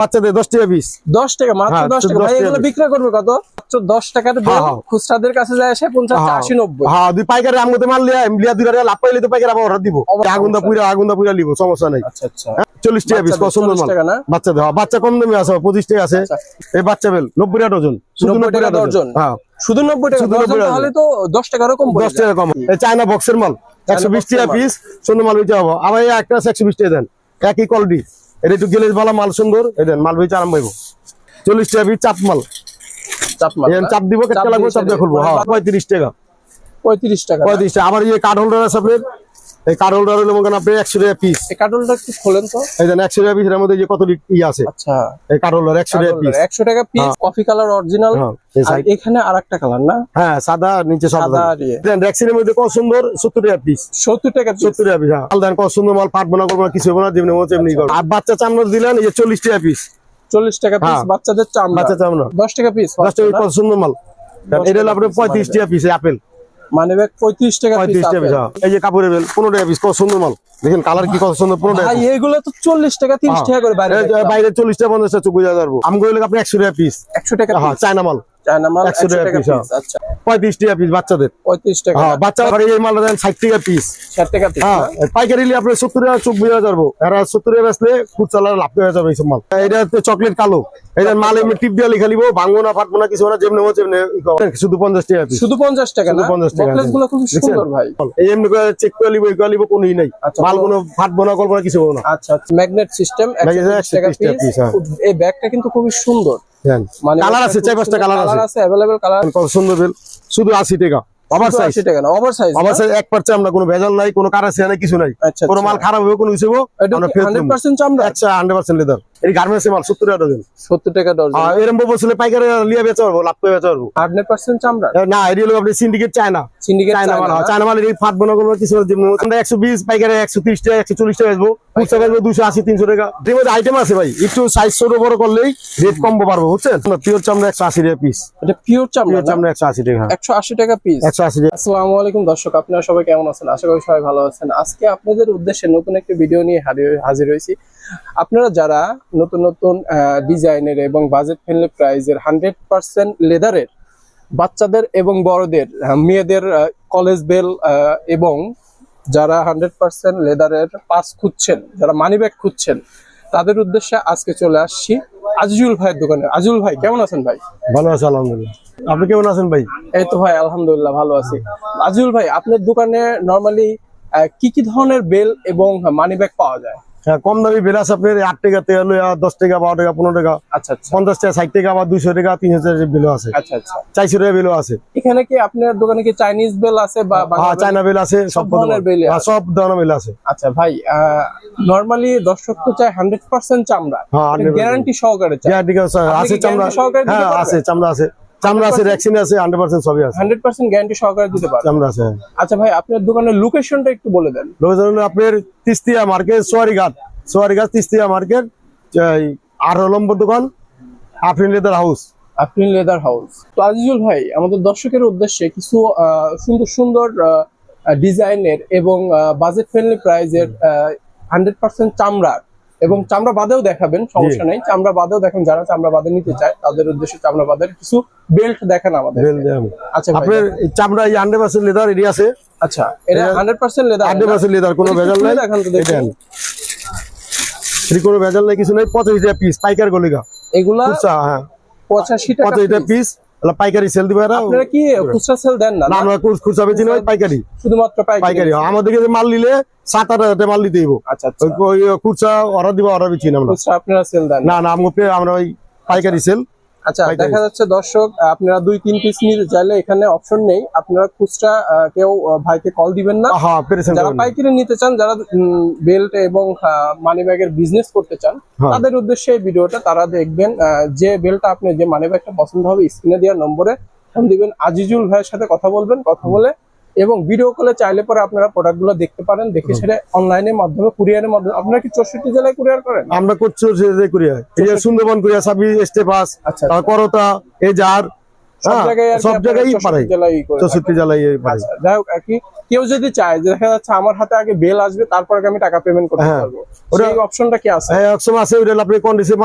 বাচ্চাদের দশ টাকা পিস দশ টাকা মাত্র হ্যাঁ, দশ টাকা। ভাই এগুলো করবে কত? মাত্র দশ টাকার বেল। খুচরাদের কাছে যায় আসে পঞ্চাশ আশি নব্বই। হ্যাঁ দুই পাইকারি আমগতে মাল লিয়া? লিয়া দুই লাভ পাইলে তো পাইকারি আবার অর্ডার দিব। অবশ্যই, পুরা আগুনদা পুরা লিব সমস্যা নাই। আচ্ছা আচ্ছা। চল্লিশ টাকা পিস বাচ্চাদের সুন্দর 40 মাল। টাকা না? বাচ্চাদের বাচ্চা কম দামে আছে পঁচিশ টাকা আছে। আচ্ছা। এই বাচ্চা বেল নব্বই টাকা ডজন। শুধু 90 টাকা ডজন? হ্যাঁ। শুধু নব্বই টাকা শুধু দশজন 90 টাকা। তাহলে তো দশ টাকারও কম দশ টাকা কম। এই চায়না বক্সের মাল একশো বিশ টাকা পিস সুন্দর মাল বেচে হব। আবার একটা একশো বিশ টাকা দেন। একই কোয়ালিটি এটা একটু গেলে ভালো মাল সুন্দর। মাল বেচে আরাম পাইব চল্লিশ টাকা পিস চাপ মাল। চাপ মাল চাপ দিব কেটে লাগবে দিয়ে চাপ দিয়ে খুলবো হ্যাঁ। পঁয়ত্রিশ টাকা। পঁয়ত্রিশ টাকা। পঁয়ত্রিশ টাকা। আবার এই কার্ড হোল্ডার আছে এই হলো মনে করেন আপনি একশো টাকা পিস এই কার্টুনটা একটু খোলেন তো। এই দেন একশো টাকা পিস এর মধ্যে যে কত ই আছে? আচ্ছা। এই কার্ড একশো টাকা পিস একশো টাকা পিস কফি কালার অরিজিনাল হ্যাঁ। এখানে আর একটা কালার না? হ্যাঁ সাদা নিচে সাদা। সাদা ইয়ে। দেন র্যাক্সিনের মধ্যে কত সুন্দর? সত্তর টাকা পিস সত্তর টাকা পিস সত্তর টাকা পিস হ্যাঁ। মাল দেন কত সুন্দর মাল পাটবো না করব না কিছু হবে না যেমনি মতো এমনি করব। আর বাচ্চা চামড়া দিলেন এই যে চল্লিশ টাকা পিস চল্লিশ টাকা পিস হ্যাঁ। বাচ্চাদের চামড়া। বাচ্চা চামড়া। দশ টাকা পিস দশ টাকা কত সুন্দর মাল। এটা হলো আপনার পঁয়ত্রিশ টাকা পিস আপেল। মানে ব্যাগ পঁয়ত্রিশ টাকা পিস পঁয়ত্রিশ টাকা হ্যাঁ। এই যে কাপড়ের বেল পনেরো টাকা পিস কত সুন্দর মাল। দেখেন কালার কি কত সুন্দর পনেরো টাকা ভাই এগুলো তো চল্লিশ টাকা তিরিশ হ্যাঁ। টাকা করে বাইরে বাইরে চল্লিশ টাকা পঞ্চাশ টাকা চুকুই যাব আম গেলে আপনি একশো টাকা পিস একশো টাকা হ্যাঁ চায়না মাল। চায়না মাল 100 টাকা টাকা পিস হ্যাঁ। আচ্ছা টাকা পিস বাচ্চাদের। পঁয়ত্রিশ টাকা। হ্যাঁ বাচ্চা ঘরে এই মালটা দেন ষাট টাকা পিস ষাট টাকা পিস হ্যাঁ পাইকারি নিলে আপনি সত্তর টাকা চব্বিশ হাজার যাব এরা সত্তর টাকা বেচলে খুচরা লাভ হয়ে যাবে মাল। এটা চকলেট কালো। এটা মাল এমনি টিপ দিয়ে লিখে লিবো ভাঙবো না ফাটবো না কিছু না যেমনি হচ্ছে। শুধু পঞ্চাশ টাকা পিস শুধু পঞ্চাশ টাকা না? 50 টাকা, গুলো খুব সুন্দর ভাই। এই এমনি করে চেক করে লিবো করে লিবো কোনোই নাই। আচ্ছা, মাল কোনো ফাটবো না করব না কিছু হব না। আচ্ছা ম্যাগনেট সিস্টেম Magnet 130 টাকা পিস হ্যাঁ। এই ব্যাগটা কিন্তু খুবই সুন্দর। মানে কালার আছে চার পাঁচটা কালার আছে। অ্যাভেলেবেল কালার কত সুন্দর বেল শুধু আশি টাকা। ওভার সাইজ আশি টাকা না ওভার সাইজ ওভার সাইজ এক পারছে আমরা কোনো ভেজাল নাই কোনো কারাসিয়া নাই কিছু নাই। আচ্ছা, কোনো মাল আচ্ছা। খারাপ হবে কোনো কিছু হবে, এটা আমরা ফেরত হান্ড্রেড দেবো। পার্সেন্ট চামড়া? আচ্ছা হান্ড্রেড পার্সেন্ট লেদার এই গার্মেন্টস মাল সত্তর টাকা ডজন সত্তর টাকা ডজন বলছিলে পাইকারি লিয়ে বেচা পারব লাভ করে বেচা পারব। হান্ড্রেড পার্সেন্ট চামড়া? না হলো আপনি সিন্ডিকেট চায়না। সিন্ডিকেট চায়না মাল চায়না মাল এটি ফাটবো না কোনো কিছু। আমরা একশো বিশ পাইকারি টাকা একশো চল্লিশ টাকা বেচবো। খুচরা বেচবো দুশো আশি তিনশো টাকা। এর মধ্যে আইটেম আছে ভাই একটু সাইজ ছোট বড় করলেই রেট কমবো পারব বুঝছেন? পিওর চামড়া একশো আশি টাকা পিস এটা পিওর চামড়া চামড়া একশো আশি টাকা। একশো আশি টাকা পিস একশো আশি টাকা। আসসালামু আলাইকুম দর্শক আপনারা সবাই কেমন আছেন? আশা করি সবাই ভালো আছেন। আজকে আপনাদের উদ্দেশ্যে নতুন একটি ভিডিও নিয়ে হাজির হয়েছি। আপনারা যারা নতুন নতুন ডিজাইনের এবং বাজেট ফ্রেন্ডলি প্রাইজের হান্ড্রেড পার্সেন্ট লেদারের বাচ্চাদের এবং বড়দের মেয়েদের কলেজ বেল এবং যারা হান্ড্রেড পার্সেন্ট লেদারের পাস খুঁজছেন যারা মানি ব্যাগ খুঁজছেন তাদের উদ্দেশ্যে আজকে চলে আসছি আজিজুল ভাইয়ের দোকানে। আজিজুল ভাই কেমন আছেন ভাই? ভালো আছে আলহামদুলিল্লাহ। আপনি কেমন আছেন ভাই? এই তো ভাই আলহামদুলিল্লাহ ভালো আছি। আজিজুল ভাই আপনার দোকানে নরমালি কি কি ধরনের বেল এবং মানি ব্যাগ পাওয়া যায়? হ্যাঁ কম দামি বেল আছে আপনার আট টাকা তেল দশ টাকা বারো টাকা পনেরো টাকা আচ্ছা আচ্ছা। পঞ্চাশ টাকা ষাট টাকা আবার দুইশো টাকা তিনশো টাকা বেলও আছে। আচ্ছা আচ্ছা। চারশো টাকা বেলও আছে। এখানে কি আপনার দোকানে কি চাইনিজ বেল আছে বা বাংলা হ্যাঁ বেল? চায়না বেল আছে সব ধরনের বেলই হ্যাঁ, সব ধরনের বেল আছে। আচ্ছা ভাই নরমালি দর্শক তো চায় হান্ড্রেড পার্সেন্ট চামড়া। 100% গ্যারান্টি সহকারে হ্যাঁ আছে চামড়া সহকারে হ্যাঁ আছে চামড়া আছে। চামড়া আছে 100% ভ্যাকসিন আছে। সবই গ্যারান্টি সহকারে দিতে পারবেন চামড়া আছে হ্যাঁ। আচ্ছা ভাই আপনার দোকানের লোকেশনটা একটু বলে দেন। আপনার তিস্তিয়া মার্কেট সোয়ারিঘাট। সোয়ারিঘাট তিস্তিয়া মার্কেট নম্বর দোকান Afrin leather house leather house তো আজিজুল ভাই আমাদের দর্শকের উদ্দেশ্যে কিছু সুন্দর সুন্দর ডিজাইনের এবং বাজেট ফ্রেন্ডলি প্রাইজের হান্ড্রেড পার্সেন্ট চামড়ার এবং চামড়া বাদেও দেখাবেন সমস্যা নেই। চামড়া বাদেও দেখেন যারা চামড়া বাদে নিতে চায় তাদের উদ্দেশ্যে চামড়া বাদের কিছু বেল্ট দেখেন আমাদের। আচ্ছা আপনার চামড়া এই হান্ড্রেড পার্সেন্ট লেদার এটি আছে? আচ্ছা এটা hundred percent leather hundred percent leather কোনো ভেজাল নাই। দেখান তো দেখি। এটা কোনো ভেজাল নাই কিছু নাই পঁচাশি টাকা পিস পাইকার গলিগা। এগুলা হ্যাঁ। পঁচাশি টাকা পঁচাশি টাকা পিস পাইকারি সেল দিবে আপনারা কি খুচরা সেল দেন না? আমরা খুচরা বেচি পাইকারি। শুধুমাত্র পাইকারি। পাইকারি। আমাদের কাছে মাল নিলে সাত আট হাজার মাল নিতে আচ্ছা আচ্ছা। খুচরা অর্ডার দিব অর্ডার বেচি না আমরা। আপনারা সেল দেন। না আমরা ওই পাইকারি সেল আচ্ছা দেখা যাচ্ছে দর্শক আপনারা দুই তিন পিস নিতে চাইলে এখানে অপশন নেই। আপনারা খুচরা কেউ ভাইকে কল দিবেন না। যারা পাইকারি নিতে চান যারা বেল্ট এবং মানি ব্যাগের বিজনেস করতে চান হ্যাঁ। তাদের উদ্দেশ্যে এই ভিডিওটা তারা দেখবেন যে বেল্টটা আপনি যে মানি ব্যাগটা পছন্দ হবে স্ক্রিনে দেওয়ার নম্বরে ফোন দিবেন। আজিজুল ভাইয়ের সাথে কথা বলবেন কথা বলে এবং ভিডিও কলে চাইলে পরে আপনারা প্রোডাক্টগুলো দেখতে পারেন দেখে সেটা অনলাইনের মাধ্যমে কুরিয়ারের মাধ্যমে। আপনারা কি চৌষট্টি জেলায় কুরিয়ার করেন? আমরা করছি কুরিয়া এই যে সুন্দরবন কুরিয়া সাবি স্টেপাস করতা এজার সব হ্যাঁ, জায়গায় আর কি সব আপনারা জায়গায় 64 পারে। জেলায় ই করে থাকেন। চৌষট্টি জেলায় আচ্ছা যাই হোক আর কি কেউ যদি চায় যে দেখা যাচ্ছে আমার হাতে আগে বেল আসবে তারপর আমি টাকা পেমেন্ট করতে। পারব। ওটা- সেই অপশনটা কি আছে? হ্যাঁ অপশন আছে ওইটা আপনি কন্ডিশনে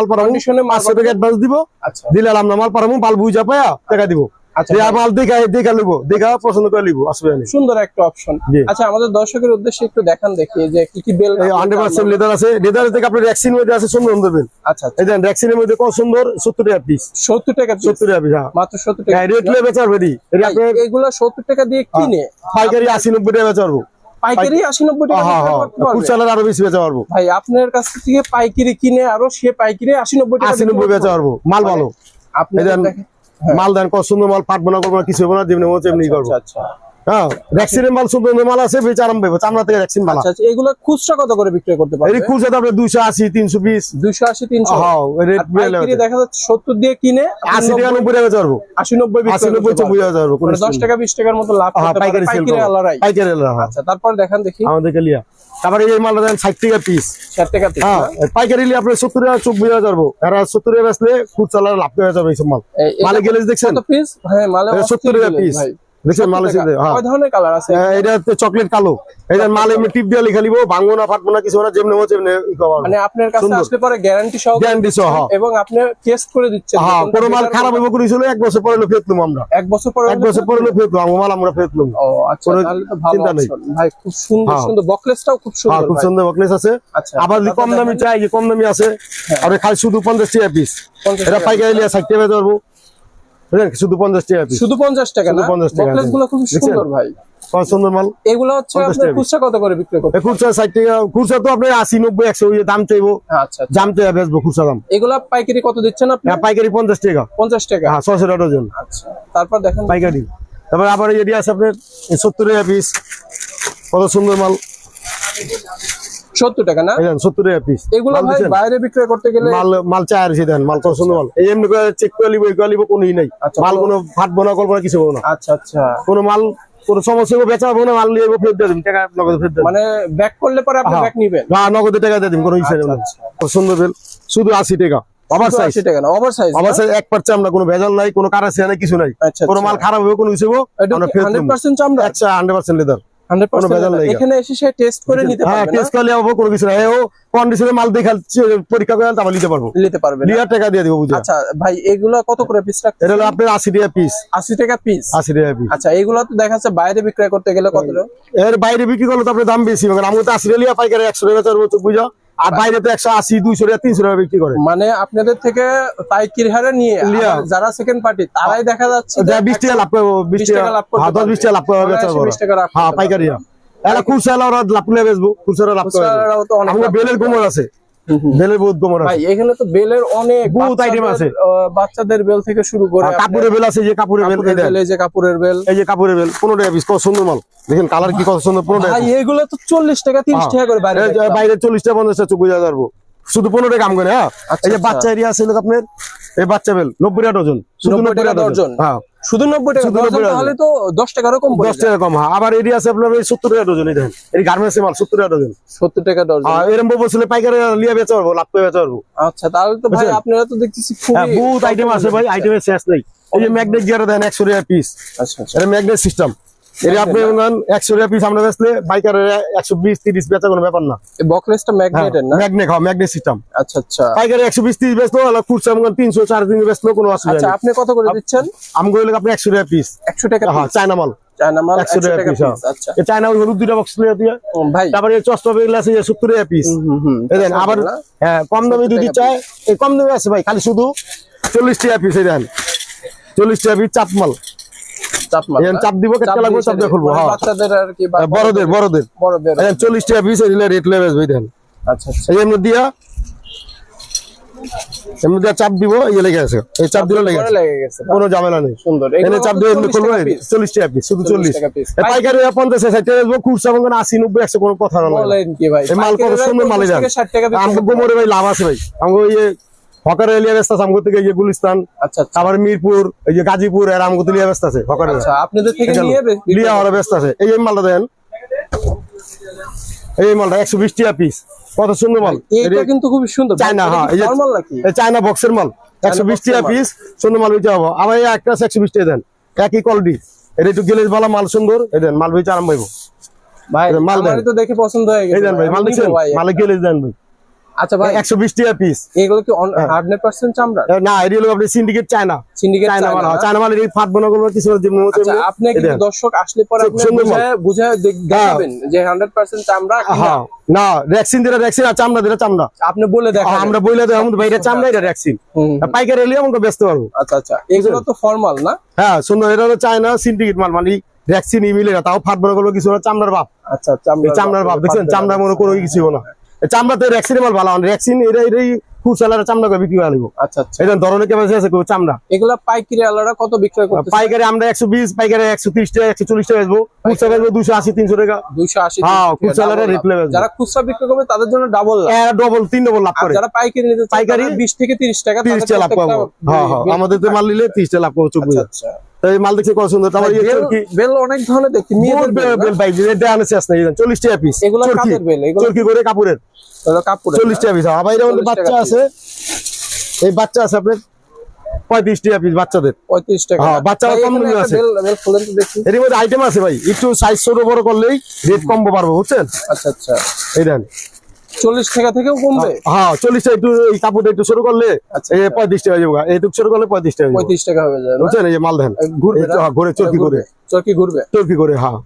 মাল টাকা অ্যাডভান্স দিব। আচ্ছা। দিলে আমরা মাল পাঠাবো মাল বুঝা পায়া টাকা দিব। আচ্ছা দেখা দেখা দেখা পছন্দ করে আসবে সুন্দর একটা অপশন আচ্ছা আমাদের দর্শকের উদ্দেশ্যে একটু দেখান দেখি যে কি কি বেল এই হান্ড্রেড পার্সেন্ট লেদার আছে। লেদার থেকে আপনার ভ্যাকসিন মধ্যে আছে সুন্দর সুন্দর বিল। আচ্ছা আচ্ছা। এই দেন ভ্যাকসিনের মধ্যে কত সুন্দর? সত্তর টাকা পিস হ্যাঁ। মাত্র সত্তর টাকা হ্যাঁ রেট বেচার এগুলো টাকা দিয়ে কিনে। পাইকারি আশি নব্বই টাকা বেচা পারব। পাইকারি টাকা হ্যাঁ হ্যাঁ করতে পারবে? আরও বেশি বেচা পারব। ভাই আপনার কাছ থেকে পাইকারি কিনে আরও সে পাইকারি আশি নব্বই টাকা আশি বিক্রি নব্বই বেচা পারব। মাল ভালো। আপনি দেখেন। মাল দেন সুন্দর মাল পাঠবো না করব না কিছু হব না যেমনি মতো এমনি করব। আচ্ছা আচ্ছা। হ্যাঁ ভ্যাকসিনের মাল সুন্দর মাল আছে বেচা আরাম পাবো চামড়া থেকে ভ্যাকসিন মাল আচ্ছা আচ্ছা এগুলো খুচরা কত করে বিক্রি করতে এই খুচরা তো হ্যাঁ রেট দেখা যাচ্ছে সত্তর দিয়ে কিনে টাকা পারব বিক্রি পারব। মানে টাকা টাকার মতো লাভ হ্যাঁ করতে পারবে পাইকারি আচ্ছা তারপর দেখান দেখি। আমাদেরকে লিয়া। তারপরে এই মালটা দেন টাকা পিস টাকা piece হ্যাঁ পাইকারি নিলে আপনি সত্তর টাকা চব্বিশ টাকা যাব এরা সত্তর টাকা বেচলে খুচরা লাভ টাকা যাবে এইসব মাল। মালে গেলে দেখছেন? কত পিস হ্যাঁ মালে 70 টাকা। ভাই। দেখছেন মালে 70 টাকা। হ্যাঁ। ধরনের কালার আছে? হ্যাঁ, এটা চকলেট কালো। এটা মাল এমনি টিপ দিয়ে লিখে ভাঙবো না ফাটবো না কিছু না যেমনি হচ্ছে মানে আপনার কাছে। আসলে পরে গ্যারান্টি সহ Guarantee সহ, হ্যাঁ। এবং আপনি টেস্ট করে দিচ্ছেন হ্যাঁ কোনো মাল খারাপ করে ছিল এক বছর পরে ফেরত নেব আমরা। এক বছর পরে এক বছর পরে ফেরত মাল আমরা ফেরত নেব ও আচ্ছা তাহলে তো ভালো চিন্তা নেই। ভাই খুব সুন্দর হ্যাঁ। সুন্দর বকলেসটাও খুব হ্যাঁ সুন্দর খুব সুন্দর বকলেস আছে। আচ্ছা আবার যদি কম দামি চাই কম দামি আছে আর খালি শুধু পঞ্চাশ টাকা পিস এটা পাইকারি টাকা পারব। বুঝলেন শুধু পঞ্চাশ টাকা পিস শুধু পঞ্চাশ টাকা শুধু না? 50 টাকা, গুলো খুব সুন্দর ভাই। কত সুন্দর মাল। এগুলো হচ্ছে 50 আপনার খুচরা কত করে বিক্রি করতে? এই খুচরা ষাট টাকা খুচরা তো আপনার আশি নব্বই একশো ওই দাম চাইব। আচ্ছা আচ্ছা। দাম চাইবে বেচবো খুচরা দাম। এগুলা পাইকারি কত দিচ্ছেন আপনি? হ্যাঁ, পাইকারি পঞ্চাশ টাকা। পঞ্চাশ টাকা। হ্যাঁ ছশো টাকা ডজন আচ্ছা তারপর দেখেন। পাইকারি। তারপরে আবার এটি আছে আপনার টাকা পিস কত সুন্দর মাল। সত্তর টাকা না? সত্তর টাকা পিস এগুলো ভাই বাইরে বিক্রয় করতে গেলে মাল মাল চায় আর দেন মাল কত মাল। এই এমনি চেক করে লিবো এই করে লিবো কোনোই নাই। আচ্ছা, মাল কোনো- কোনো ফাটবো না করব না কিছু হব না। আচ্ছা আচ্ছা। কোনো মাল কোনো সমস্যা হবে বেচা হব না মাল নিয়ে ফেরত দিয়ে টাকা নগদ ফেরত মানে ব্যাক করলে পরে আপনি। ব্যাক নিবেন। না নগদে টাকা দিয়ে দিন কোনো ইচ্ছা নেই। আচ্ছা, সুন্দর বেল শুধু আশি টাকা। আবার সাইজ টাকা না ওভার সাইজ আবার সাইজ এক পারছে আমরা কোনো ভেজাল নাই কোনো কারাসি নাই কিছু নাই। আচ্ছা, কোনো আচ্ছা। মাল খারাপ হবে কোনো কিছু হবে আমরা চামড়া? পার্সেন্ট লেদার হান্ড্রেড কোনো ভেজাল নেই। এখানে এসে সে টেস্ট করে নিতে হ্যাঁ পারবে টেস্ট করলে হব কোনো কিছু নাই। ও কন্ডিশনে মাল দেখে পরীক্ষা করে নিতে পারব। নিতে পারবে না। লিয়ার টাকা দিয়ে দেবো বুঝা আচ্ছা ভাই এগুলা কত করে পিস রাখতে এটা হলো আপনার আশি টাকা পিস আশি টাকা পিস টাকা পিস আচ্ছা এগুলো তো দেখা যাচ্ছে বাইরে বিক্রয় করতে গেলে কত এর বাইরে বিক্রি করলে তো আপনার দাম বেশি হবে আমি তো আশি টাকা লিয়া পাইকারি একশো টাকা চার বছর বুঝা? আর বাইরে তো একশো আশি দুইশো টাকা তিনশো টাকা বিক্রি করে। মানে আপনাদের থেকে পাইকির হারে নিয়ে। যারা সেকেন্ড পার্টি তারাই দেখা যাচ্ছে বিশ টাকা লাভ করব বিশ টাকা লাভ করতে হ্যাঁ দশ বিশ টাকা লাভ করবে অনায়াসে 20 টাকা লাভ হ্যাঁ পাইকারি এরা খুচরা লাভ নেবে বেচবো খুচরা লাভ বেলের কোমর আছে। বেলের বহুত গোমর আছে। ভাই এখানে তো বেলের অনেক বহুত আইটেম আছে। বাচ্চাদের বেল থেকে শুরু করে কাপড়ের বেল আছে যে কাপড়ের বেল এই যে কাপড়ের বেল। এই যে কাপড়ের বেল পনেরো টাকা পিস কত সুন্দর মাল। দেখেন কালার কি কত সুন্দর পনেরো টাকা ভাই এগুলো তো চল্লিশ টাকা তিরিশ হ্যাঁ। টাকা করে বাইরে বাইরে চল্লিশ টাকা পঞ্চাশ টাকা চুকুই যাব শুধু পনেরো টাকা কাম করে হ্যাঁ? আচ্ছা, এই যে আচ্ছা। বাচ্চা এরিয়া আছে আপনার? এই বাচ্চা বেল নব্বই টাকা ডজন। শুধু নব্বই টাকা ডজন। হ্যাঁ। শুধু নব্বই টাকা শুধু ডজন 90 টাকা। তাহলে তো দশ টাকারও কম দশ টাকা কম হ্যাঁ। আবার এরিয়া আছে আপনার ওই সত্তর টাকা ডজন এই দেখেন। এই গার্মেন্টস মাল সত্তর টাকা ডজন। সত্তর টাকা ডজন আর এরম বলছিলে পাইকারি লিয়া বেচা পারব লাভ করে বেচা পারব। আচ্ছা তাহলে তো ভাই? আপনারা তো দেখতেছি খুব বহুত আইটেম আছে ভাই আইটেমের শেষ নেই। এই যে ম্যাগনেট গিয়ার দেন একশো টাকা পিস আচ্ছা আচ্ছা। এটা ম্যাগনেট সিস্টেম এটা আপনি একশো পিস আমরা বেচলে বাইকার একশো বিশ তিরিশ বেচা কোনো ব্যাপার না। এই বকলেসটা ম্যাগনেটের না? ম্যাগনেট হ্যাঁ ম্যাগনেট সিস্টেম আচ্ছা আচ্ছা। একশো বিশ তিরিশ বেচলো আর খুচরা মনে তিনশো বেচলো কোনো অসুবিধা আচ্ছা আপনি কত করে দিচ্ছেন? আমি কইলে আপনি একশো টাকা পিস একশো টাকা হ্যাঁ চায়না মাল। আবার হ্যাঁ কম দামে যদি চায়। কম দামে আছে ভাই খালি শুধু চল্লিশ টাকা পিস এই দেন। চল্লিশ টাকা পিস চাপ মাল। চাপ দিব কেটে লাগবে চাপ দিয়ে খুলবো বাচ্চাদের আর কি বড়দের বড়দের। বড়দের। এই চল্লিশ টাকা পিস এগুলো রেট লেবে আসবে দেন আচ্ছা এই এমনি দিয়া এমনি দিয়া চাপ দিব এই লেগে আছে। এই চাপ দিলে লেগে গেছে কোনো ঝামেলা নেই। সুন্দর। চাপ? দিয়ে এমনি খুলবো টাকা piece? চল্লিশ টাকা পিস শুধু 40 চল্লিশ। টাকা পাইকারি পঞ্চাশ ষাট টাকা দেবো খুচরা আশি নব্বই একশো কোনো কথা না বলেন কি ভাই। মাল কত সুন্দর মালে 50 যান থেকে 60 টাকা বিক্রি গোমরে ভাই লাভ আছে ভাই। ওই হকার এলিয়া ব্যস্ত থেকে এই গুলিস্তান আচ্ছা আচ্ছা। আবার মিরপুর এই যে গাজীপুর এর লিয়া ব্যস্ত আছে হকার আচ্ছা আপনাদের থেকে নিয়ে লিয়া ওরা ব্যস্ত আছে। এই মালটা দেন। এই মালটা একশো বিশ টাকা পিস কত সুন্দর মাল। এইটা কিন্তু খুব সুন্দর। চায়না হ্যাঁ এই নরমাল নাকি? চায়না বক্সের মাল। একশো বিশ box এর টাকা পিস সুন্দর মাল বেচে হব। আবার এই একটা একশো বিশ টাকা দেন। একই কোয়ালিটি এটা একটু গেলেজ ভালো মাল সুন্দর। এই দেন মাল বেচে আরাম পাইবো ভাই মাল দেন। তো দেখে পছন্দ হয়ে এই দেন ভাই মাল গেলে দেন ভাই। আচ্ছা ভাই একশো বিশ টাকা পিস এগুলো কি হ্যাঁ। হান্ড্রেড পার্সেন্ট চামড়া? না এটি হলো আপনি সিন্ডিকেট চায়না। সিন্ডিকেট চায়না মাল হয়। চায়না মাল এটি ফাটবো না কোনো কিছু আচ্ছা আপনি এটা। দর্শক আসলে পরে আপনি বুঝায় বুঝায় দেখাবেন যে হান্ড্রেড পার্সেন্ট চামড়া হ্যাঁ না ভ্যাকসিন দিলে ভ্যাকসিন আর চামড়া দিলে চামড়া। আপনি বলে হ্যাঁ, আমরা দেবো ভাই এটা চামড়া এটা ভ্যাকসিন। পাইকারি এলে আমাকে ব্যস্ত পারব আচ্ছা আচ্ছা। এগুলো তো ফর্মাল না? হ্যাঁ সুন্দর এটা হলো চায়না সিন্ডিকেট মাল মানে ভ্যাকসিন মিলে না তাও ফাটবো না কোনো কিছু চামড়ার বাপ আচ্ছা চামড়ার বাপ দেখছেন চামড়া মনে কোনো কিছু না। এই চামড়াতে ভ্যাকসিন মাল ভালো এটাই খুব চামড়া করে বিক্রি করে আচ্ছা আচ্ছা। এটা ধরনের ক্যাপাসিটি আছে চামড়া। এগুলা পাইকারি আলাদা কত বিক্রয় করতে পাইকারি আমরা একশো বিশ পাইকারি একশো তিরিশ টাকা একশো চল্লিশ টাকা বেচবো খুচরা বেচবো টাকা। হ্যাঁ, খুচরা যারা খুচরা বিক্রি করবে তাদের জন্য ডাবল লাভ। ডবল তিন ডবল লাভ করে। যারা পাইকারি নিতে পাইকারি তারা বিশ থেকে তিরিশ টাকা লাভ পাবো। হ্যাঁ হ্যাঁ আমাদের তো মাল নিলে তিরিশ টাকা লাভ পাবো আচ্ছা আচ্ছা। তো এই মাল দেখছে কত সুন্দর। তারপর বেল অনেক ধরনের দেখি মেয়েদের বেল না? বেল বাইক এটা আনে শেষ নাই চল্লিশ টাকা পিস এগুলো চরকি। বেল এগুলো চরকি করে কাপড়ের। হলো কাপড়ের চল্লিশ টাকা পিস আবার এর মধ্যে 40 টাকা বাচ্চা আছে। এই বাচ্চা আছে আপনার পঁয়ত্রিশ টাকা পিস বাচ্চাদের। টাকা। হ্যাঁ, বাচ্চারা কম দামে আছে। বেল বেল খুলেন তো দেখি। এর মধ্যে আইটেম আছে ভাই। একটু সাইজ ছোট বড় করলেই রেট কমবো পারব বুঝছেন? আচ্ছা আচ্ছা। এই দেন। চল্লিশ টাকা থেকেও কমবে? হ্যাঁ চল্লিশ একটু এই কাপড়টা একটু ছোট করলে আচ্ছা, পঁয়ত্রিশ টাকা যাব। এইটুকু ছোট করলে পঁয়ত্রিশ টাকা পঁয়ত্রিশ টাকা হয়ে যাবে। বুঝছেন এই যে মাল দেন ঘুরবে এই তো, না? হ্যাঁ, ঘুরে চরকি করে চরকি ঘুরবে? চরকি করে হ্যাঁ।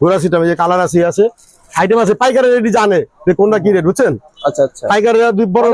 ঘোরা সিস্টেম যে কালার আছে আছে আইটেম আছে পাইকারি রেডি জানে যে কোনটা কি রেট বুঝছেন? আচ্ছা আচ্ছা। দুই বড়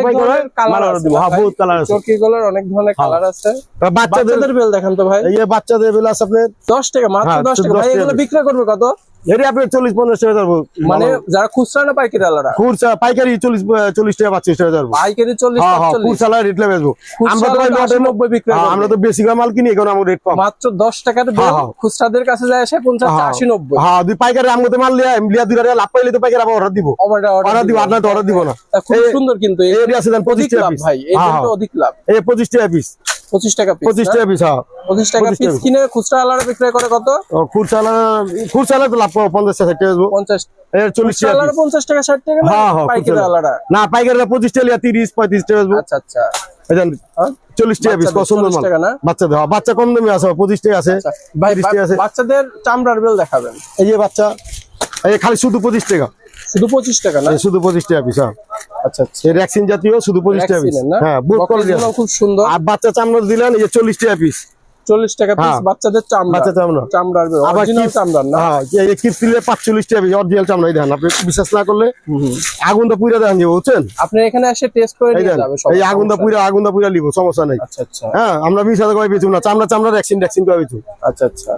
আছে দিব। হ্যাঁ বহুত কালার আছে। চরকি গুলোর অনেক ধরনের কালার আছে। বাচ্চাদের বেল দেখান তো ভাই। এই বাচ্চাদের বেলা আছে আপনার দশ টাকা মাত্র হ্যাঁ, দশ টাকা। 10 ভাই এগুলো piece। বিক্রয় করবে কত? এটি আপনার চল্লিশ পঞ্চাশ টাকা যাব মানে যারা খুচরা না পাইকারি আলাদা? খুচরা পাইকারি চল্লিশ চল্লিশ টাকা পাঁচচল্লিশ টাকা যাব পাইকারি চল্লিশ হ্যাঁ হ্যাঁ খুচরা বেচবো। আমরা তো নব্বই বিক্রয় হ্যাঁ, আমরা তো বেশি মাল কিনি এখন আমার রেট কম। মাত্র দশ হ্যাঁ। খুচরাদের কাছে যায় আসে পঞ্চাশ। আশি নব্বই। হ্যাঁ দুই পাইকারি আমাকে মাল লিয়া লিয়া দুই টাকা লাভ পাইলে তো পাইকারি আবার অর্ডার দিব। অর্ডার দিব। আপনার তো অর্ডার দিব না। তা খুব সুন্দর কিন্তু এই আছে পঁচিশ টাকা লাভ ভাই অধিক লাভ। এই পঁচিশ টাকা পিস পঁচিশ টাকা পিস পঁচিশ টাকা পিস হ্যাঁ টাকা পিস কিনে খুচরা আলাদা বিক্রয় করে কত খুচরা খুচরা লাভ টাকা টাকা এর টাকা আলাদা piece। পঞ্চাশ টাকা ষাট টাকা না হ্যাঁ, হ্যাঁ, পাইকারি আলাদা না পাইকারিরা পঁচিশ টাকা লিয়া তিরিশ পঁয়ত্রিশ টাকা বেচবো। আচ্ছা আচ্ছা এই দেন? টাকা পিস কত বাচ্চাদের সুন্দর 40 মাল না? বাচ্চাদের হ্যাঁ, বাচ্চা কম দামে আছে পঁচিশ টাকা আছে আচ্ছা। 30 টাকা আছে। বাচ্চাদের চামড়ার বেল দেখাবেন এই যে বাচ্চা এই খালি শুধু পঁচিশ টাকা শুধু পঁচিশ টাকা না? শুধু পঁচিশ টাকা পিস হ্যাঁ। আচ্ছা আচ্ছা। এই ভ্যাকসিন জাতীয় শুধু পঁচিশ টাকা পিস হ্যাঁ বহুত কোয়ালিটি খুব সুন্দর। আর বাচ্চা চামড়া দিলেন এই যে চল্লিশ টাকা পিস চল্লিশ টাকা পিস হ্যাঁ। বাচ্চাদের চামড়া। বাচ্চা চামড়া। অরিজিনাল কিপস- না? হ্যাঁ এই দিলে টাকা পিস অরিজিনাল চামড়া এই আপনি বিশ্বাস না করলে আগুন তো যাব বুঝছেন? আপনি এখানে এসে টেস্ট করে নিয়ে দেন যাবে সব এই আগুন তো আগুন তো লিবো সমস্যা নাই। আচ্ছা আচ্ছা। হ্যাঁ আমরা বিশ হাজার করে বেচুন না চামড়া চামড়া ভ্যাকসিন ভ্যাকসিন করে আচ্ছা আচ্ছা।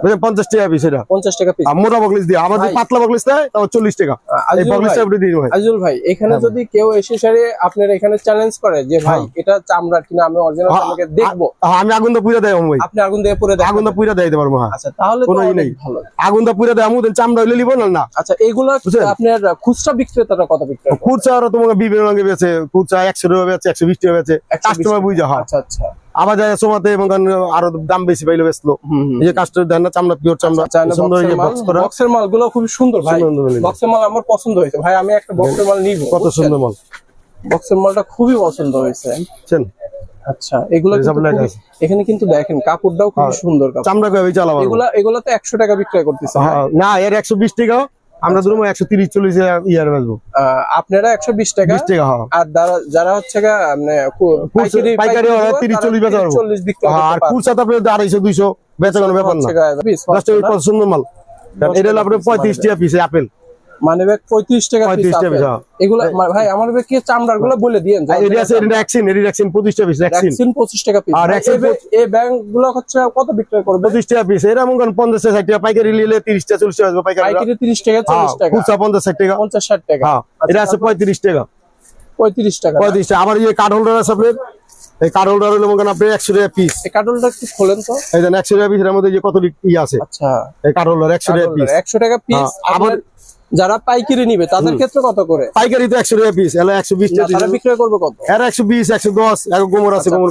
টাকা পিস এটা। পঞ্চাশ টাকা পিস আর মোটা বকলিস দিয়ে ভাই। পাতলা বকলিস দেয় তাও চল্লিশ টাকা। এই বকলিসটা ভাই, আপনি দিয়ে দিবেন। আজিজুল ভাই এখানে হ্যাঁ। যদি কেউ এসে সারে আপনার এখানে চ্যালেঞ্জ করে যে ভাই এটা চামড়ার কিনা আমি অরিজিনাল হ্যাঁ, চামড়াকে দেখব। হ্যাঁ, আমি আগুন তো পুরা দেয় ভাই। আপনি আগুন দিয়ে পরে আগুন দেখেন পুরা দেয় দিতে পারব আচ্ছা তাহলে কোনো নেই। ভালো। পুরা দেয় আমি চামড়া হইলে নিবো না না। আচ্ছা এগুলো আপনার খুচরা বিক্রেতারা কত বিক্রি খুচরা আরও তোমাকে বিভিন্ন রঙে বেছে খুচরা একশো টাকা বেছে একশো বিশ টাকা বেছে 120 কাস্টমার বুঝা হয়। আচ্ছা আচ্ছা। আবার যায় সোমাতে এবং আরও দাম বেশি পাইলে বেচলো। এই যে কাস্টমার না চামড়া পিওর চামড়া সুন্দর এই মাল box করা বক্সের মালগুলো খুব সুন্দর ভাই। বক্সের মাল আমার পছন্দ হয়েছে। ভাই আমি একটা বক্সের মাল নিব কত সুন্দর মাল। বক্সের মালটা খুবই পছন্দ হয়েছে। আচ্ছা এগুলো। এখানে কিন্তু দেখেন কাপড়টাও খুব হ্যাঁ। সুন্দর কাপড়। চামড়া কবে চালাবো। এগুলা এগুলা তো একশো টাকা বিক্রয় করতেছে। হ্যাঁ, না এর একশো বিশ টাকা। আমরা ধরুন একশো তিরিশ চল্লিশ ইয়ার বেচবো। আপনারা একশো বিশ টাকা। বিশ টাকা হ্যাঁ। আর যারা হচ্ছে মানে পাইকারি 30 40 বেচা 30 40 বিক্রয় হ্যাঁ, আর পারবে। খুচরা তো আপনার আড়াইশো দুইশো বেচা কোনো ব্যাপার না। সুন্দর মাল। এটা হলো আপনার পঁয়ত্রিশ টাকা পিস আপেল। মানে ব্যাগ পঁয়ত্রিশ টাকা 35 পিস টাকা হ্যাঁ। এগুলা ভাই আমার ব্যাগ কি চামড়ারগুলো বলে দিয়েন এটি আছে এটা ভ্যাকসিন এটি পঁচিশ টাকা পিস ভ্যাকসিন ভ্যাকসিন টাকা পিস আর vaccine এই ব্যাগগুলো হচ্ছে কত করবে? পঁচিশ টাকা পিস এরা মনে টাকা টাকা পাইকারি নিলে তিরিশ টাকা টাকা আসবে পাইকারি পাইকারি তিরিশ টাকা চল্লিশ টাকা। খুচরা পঞ্চাশ ষাট টাকা। হ্যাঁ এটা আছে পঁয়ত্রিশ টাকা। পঁয়ত্রিশ টাকা। না? পঁয়ত্রিশ টাকা। আবার এই কার্ড হোল্ডার আছে এই কার্ড হোল্ডার হলো মনে করেন আপনি একশো টাকা পিস এই কার্টুনটা একটু খোলেন তো। এই দেন একশো টাকা পিস এর মধ্যে যে কত ই আছে? আচ্ছা। এই কার্ড হোল্ডার একশো টাকা পিস একশো টাকা পিস হ্যাঁ, আবার যারা পাইকারি নিবে তাদের ক্ষেত্রে কত করে? পাইকারি তো একশো টাকা পিস এলা একশো বিশ টাকা বিক্রয় করবে কত? এর একশো বিশ একশো দশ এক গোমর আছে গোমর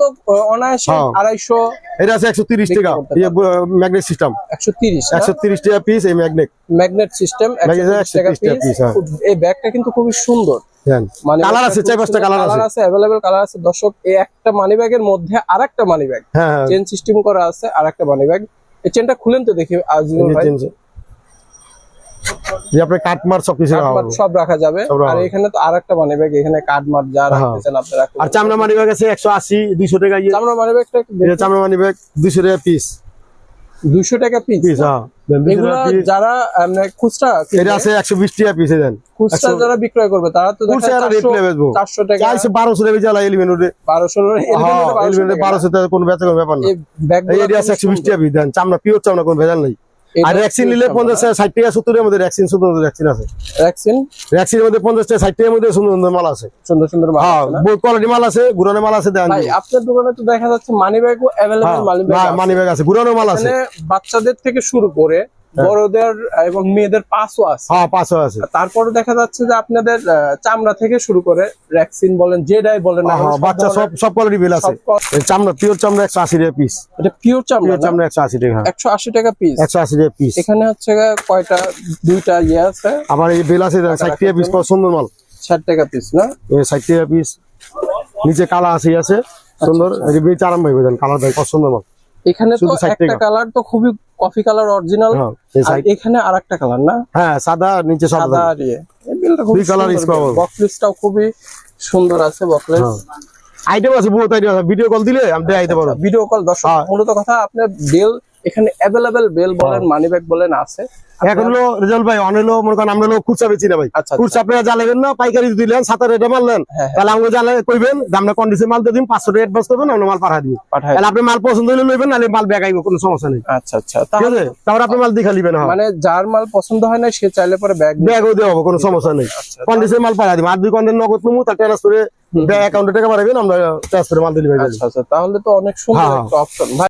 তো অনায়াসে হ্যাঁ। আড়াইশো এটা আছে একশো তিরিশ টাকা ম্যাগনেট সিস্টেম একশো তিরিশ একশো তিরিশ টাকা পিস এই ম্যাগনেট ম্যাগনেট সিস্টেম একশো টাকা 130 টাকা পিস হ্যাঁ। এই ব্যাগটা কিন্তু খুবই সুন্দর। মানে কালার আছে চার পাঁচটা কালার আছে। কালার আছে। দর্শক এই একটা মানি ব্যাগের মধ্যে আরেকটা মানি ব্যাগ চেন সিস্টেম করা আছে আরেকটা মানি ব্যাগ এই চেনটা খুলেন তো দেখি ভাই। যে আপনার কাটমার কাঠমাট হবে। সব রাখা যাবে। আর এখানে তো আরেকটা মানি ব্যাগ এখানে কাঠমাট যা হ্যাঁ। রাখতেছেন আপনি রাখতে আর চামড়া মানি ব্যাগ আছে একশো আশি দুইশো টাকা চামড়া মানি ব্যাগটা এটা চামড়া মানি ব্যাগ দুইশো টাকা পিস দুইশো টাকা পিস পিস হ্যাঁ। 200 এগুলা। যারা মানে খুচরা এটা আছে একশো বিশ টাকা পিসে দেন। খুচরা যারা বিক্রয় করবে তারা তো খুচরা আর রেট বেচবো চারশো টাকা। চাইছে বারোশো টাকা জ্বালা এলিমেন্ট ওরে বারোশো হ্যাঁ এলিমেন্ট বারোশো টাকা কোনো বেচা কোনো ব্যাপার না। এই ব্যাগ আছে একশো বিশ টাকা পিস দেন চামড়া পিওর চামড়া কোনো ভেজাল নেই। আর ভ্যাকসিন নিলে পঞ্চাশ টাকা ষাট টাকা সত্তরের মধ্যে ভ্যাকসিন সুন্দর সুন্দর ভ্যাকসিন আছে। ভ্যাকসিন ভ্যাকসিনের মধ্যে পঞ্চাশ টাকা ষাট টাকার মধ্যে সুন্দর সুন্দর মাল আছে। সুন্দর সুন্দর মাল হ্যাঁ বহুত কোয়ালিটি মাল আছে গুরানো মাল আছে দেন ভাই আপনার দোকানে তো দেখা যাচ্ছে মানি ব্যাগও available money bag money bag আছে। গুরানো মাল আছে। মানে বাচ্চাদের থেকে শুরু করে বড়দের এবং মেয়েদের পাসও আছে। হ্যাঁ পাঁচশো আছে। তারপরে দেখা যাচ্ছে যে আপনাদের চামড়া থেকে শুরু করে ভ্যাকসিন বলেন যেটাই বলেন না হ্যাঁ বাচ্চা সব সব কোয়ালিটি বিল আছে। এই চামড়া পিওর চামড়া একশো আশি টাকা পিস এটা পিওর চামড়া চামড়া একশো আশি টাকা হ্যাঁ। একশো আশি টাকা পিস একশো আশি টাকা পিস এখানে হচ্ছে কয়টা দুইটা ইয়ে আছে? আমার এই বেল আছে ষাট টাকা পিস সুন্দর মাল ষাট টাকা পিস না? এই ষাট টাকা পিস নিচে কালা আছে আছে। সুন্দর। এই যে বেচ ভাই দেন কালার ভাই সুন্দর মাল এখানে তো একটা কালার তো খুবই কফি কালার অরিজিনাল এখানে আর একটা কালার না? হ্যাঁ সাদা নিচে সাদা আর ইয়ে দুই খুবই সুন্দর আছে বকলেস হ্যাঁ। আইটেম আছে বহুত আইটেম ভিডিও কল দিলে আমি দেখাইতে পারব। ভিডিও কল দর্শক হ্যাঁ। মূলত কথা আপনার বেল এখানে অ্যাভেলেবেল বেল বলেন মানি ব্যাগ বলেন আছে। এখন হলো রেজাল্ট ভাই অনেক হলো মনে করেন আমরা হলো খুচরা বেচি না ভাই। আচ্ছা, আচ্ছা। খুচরা আপনারা জ্বালাবেন না পাইকারি দিলেন সাতার রেটে মারলেন তাহলে আমাকে জ্বালে কইবেন দামটা কন্ডিশন মাল দিয়ে দিন পাঁচশো টাকা অ্যাডভান্স করবেন আমরা মাল পাঠা দিবেন তাহলে আপনি মাল পছন্দ হলে লইবেন নাহলে মাল ব্যাগ আইব কোনো সমস্যা নেই। আচ্ছা আচ্ছা। তাহলে তারপর আপনি মাল দেখা দিবেন মানে যার মাল পছন্দ হয় না সে চাইলে পরে ব্যাগ ব্যাগও দেওয়া হবে কোনো সমস্যা নেই। আচ্ছা, কন্ডিশন মাল পাঠা দিবেন আর দুই কন্ডিশন নগদ নেব তার ট্রান্সফারে ব্যাগ অ্যাকাউন্টে টাকা পাঠাবেন আমরা ট্রান্সফারে মাল আচ্ছা আচ্ছা তাহলে তো অনেক সুন্দর হ্যাঁ, একটা অপশন